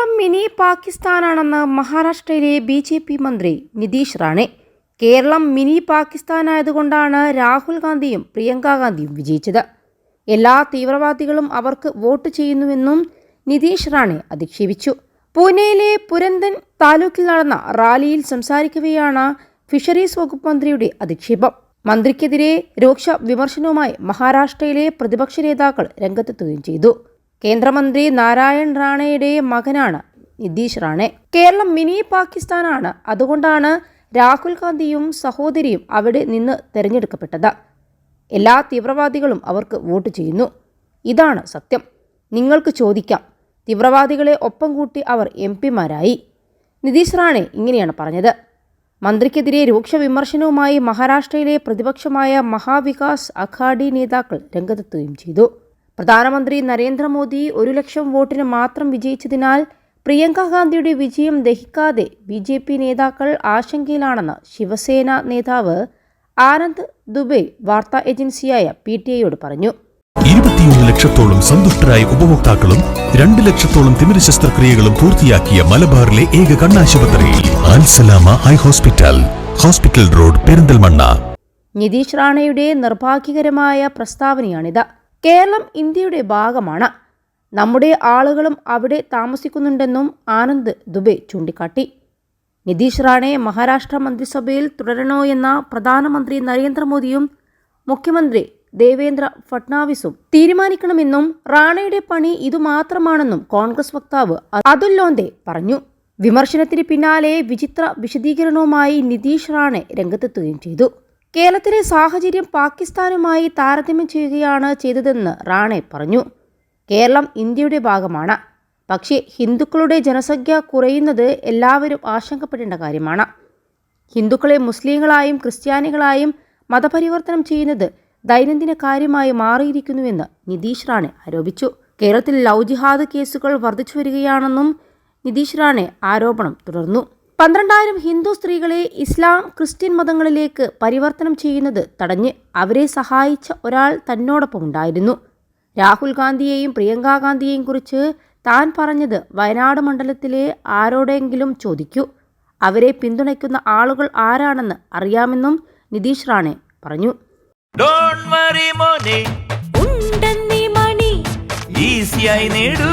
Keralam mini പാകിസ്ഥാനാണെന്ന് മഹാരാഷ്ട്രയിലെ B J P മന്ത്രി Nitesh Rane. Keralam mini പാകിസ്ഥാനായതുകൊണ്ടാണ് രാഹുൽ ഗാന്ധിയും പ്രിയങ്ക ഗാന്ധിയും വിജയിച്ചത്. എല്ലാ തീവ്രവാദികളും അവർക്ക് വോട്ട് ചെയ്യുന്നുവെന്നും നിതീഷ് റാണെ അധിക്ഷേപിച്ചു. പൂനെയിലെ പുരന്തൻ താലൂക്കിൽ നടന്ന റാലിയിൽ സംസാരിക്കവെയാണ് ഫിഷറീസ് വകുപ്പ് മന്ത്രിയുടെ അധിക്ഷേപം. മന്ത്രിക്കെതിരെ രൂക്ഷ വിമർശനവുമായി മഹാരാഷ്ട്രയിലെ പ്രതിപക്ഷ നേതാക്കൾ രംഗത്തെത്തുകയും ചെയ്തു. കേന്ദ്രമന്ത്രി നാരായൺ റാണയുടെ മകനാണ് നിതീഷ് റാണെ. കേരളം മിനി പാകിസ്ഥാനാണ്. അതുകൊണ്ടാണ് രാഹുൽ ഗാന്ധിയും സഹോദരിയും അവിടെ നിന്ന് തെരഞ്ഞെടുക്കപ്പെട്ടത്. എല്ലാ തീവ്രവാദികളും അവർക്ക് വോട്ട് ചെയ്യുന്നു. ഇതാണ് സത്യം. നിങ്ങൾക്ക് ചോദിക്കാം തീവ്രവാദികളെ ഒപ്പം കൂട്ടി അവർ എം പിമാരായി? നിതീഷ് റാണെ ഇങ്ങനെയാണ് പറഞ്ഞത്. മന്ത്രിക്കെതിരെ രൂക്ഷ വിമർശനവുമായി മഹാരാഷ്ട്രയിലെ പ്രതിപക്ഷമായ മഹാവികാസ് അഘാഡി നേതാക്കൾ രംഗത്തെത്തുകയും ചെയ്തു. പ്രധാനമന്ത്രി നരേന്ദ്രമോദി ഒരു ലക്ഷം വോട്ടിന് മാത്രം വിജയിച്ചതിനാൽ പ്രിയങ്ക ഗാന്ധിയുടെ വിജയം ദഹിക്കാതെ ബി ജെ പി നേതാക്കൾ ആശങ്കയിലാണെന്ന് ശിവസേന നേതാവ് ആനന്ദ് ദുബെ വാർത്താ ഏജൻസിയായ പി ടി ഐയോട് പറഞ്ഞു. ഇരുപത്തിയൊന്ന് ലക്ഷത്തോളം സന്തുഷ്ടരായ ഉപഭോക്താക്കളും രണ്ട് ലക്ഷത്തോളം തിമിര ശസ്ത്രക്രിയകളും പൂർത്തിയാക്കിയ മലബാറിലെ ഏക കണ്ണാശുപത്രി Alsalama eye hospital hospital road Perinthalmanna. Nitesh റാണയുടെ നിർഭാഗ്യകരമായ പ്രസ്താവനയാണിത്. കേരളം ഇന്ത്യയുടെ ഭാഗമാണ്. നമ്മുടെ ആളുകളും അവിടെ താമസിക്കുന്നുണ്ടെന്നും ആനന്ദ് ദുബെ ചൂണ്ടിക്കാട്ടി. നിതീഷ് റാണെ മഹാരാഷ്ട്ര മന്ത്രിസഭയിൽ തുടരണോ എന്ന പ്രധാനമന്ത്രി നരേന്ദ്രമോദിയും മുഖ്യമന്ത്രി ദേവേന്ദ്ര ഫട്നാവിസും തീരുമാനിക്കണമെന്നും റാണയുടെ പണി ഇതുമാത്രമാണെന്നും കോൺഗ്രസ് വക്താവ് അതുൽ ലോന്തെ പറഞ്ഞു. വിമർശനത്തിന് പിന്നാലെ വിചിത്ര വിശദീകരണവുമായി നിതീഷ് റാണെ രംഗത്തെത്തുകയും ചെയ്തു. കേരളത്തിലെ സാഹചര്യം പാകിസ്ഥാനുമായി താരതമ്യം ചെയ്യുകയാണ് ചെയ്തതെന്ന് റാണെ പറഞ്ഞു. കേരളം ഇന്ത്യയുടെ ഭാഗമാണ്. പക്ഷേ ഹിന്ദുക്കളുടെ ജനസംഖ്യ കുറയുന്നത് എല്ലാവരും ആശങ്കപ്പെടേണ്ട കാര്യമാണ്. ഹിന്ദുക്കളെ മുസ്ലിങ്ങളായും ക്രിസ്ത്യാനികളായും മതപരിവർത്തനം ചെയ്യുന്നത് ദൈനംദിന കാര്യമായി മാറിയിരിക്കുന്നുവെന്ന് നിതീഷ് റാണെ ആരോപിച്ചു. കേരളത്തിൽ ലൗജിഹാദ് ജിഹാദ് കേസുകൾ വർദ്ധിച്ചു വരികയാണെന്നും നിതീഷ് റാണെ ആരോപണം തുടർന്നു. പന്ത്രണ്ടായിരം ഹിന്ദു സ്ത്രീകളെ ഇസ്ലാം ക്രിസ്ത്യൻ മതങ്ങളിലേക്ക് പരിവർത്തനം ചെയ്യുന്നത് തടഞ്ഞ് അവരെ സഹായിച്ച ഒരാൾ തന്നോടൊപ്പം ഉണ്ടായിരുന്നു. രാഹുൽ ഗാന്ധിയെയും പ്രിയങ്കാ ഗാന്ധിയെയും കുറിച്ച് താൻ പറഞ്ഞത് വയനാട് മണ്ഡലത്തിലെ ആരോടെങ്കിലും ചോദിക്കൂ. അവരെ പിന്തുണയ്ക്കുന്ന ആളുകൾ ആരാണെന്ന് അറിയാമെന്നും നിതീഷ് റാണെ പറഞ്ഞു. ഡോണ്ട് വറി മോനെ. ഉണ്ടെന്നീ മണി. ഈസിയായി നേടൂ.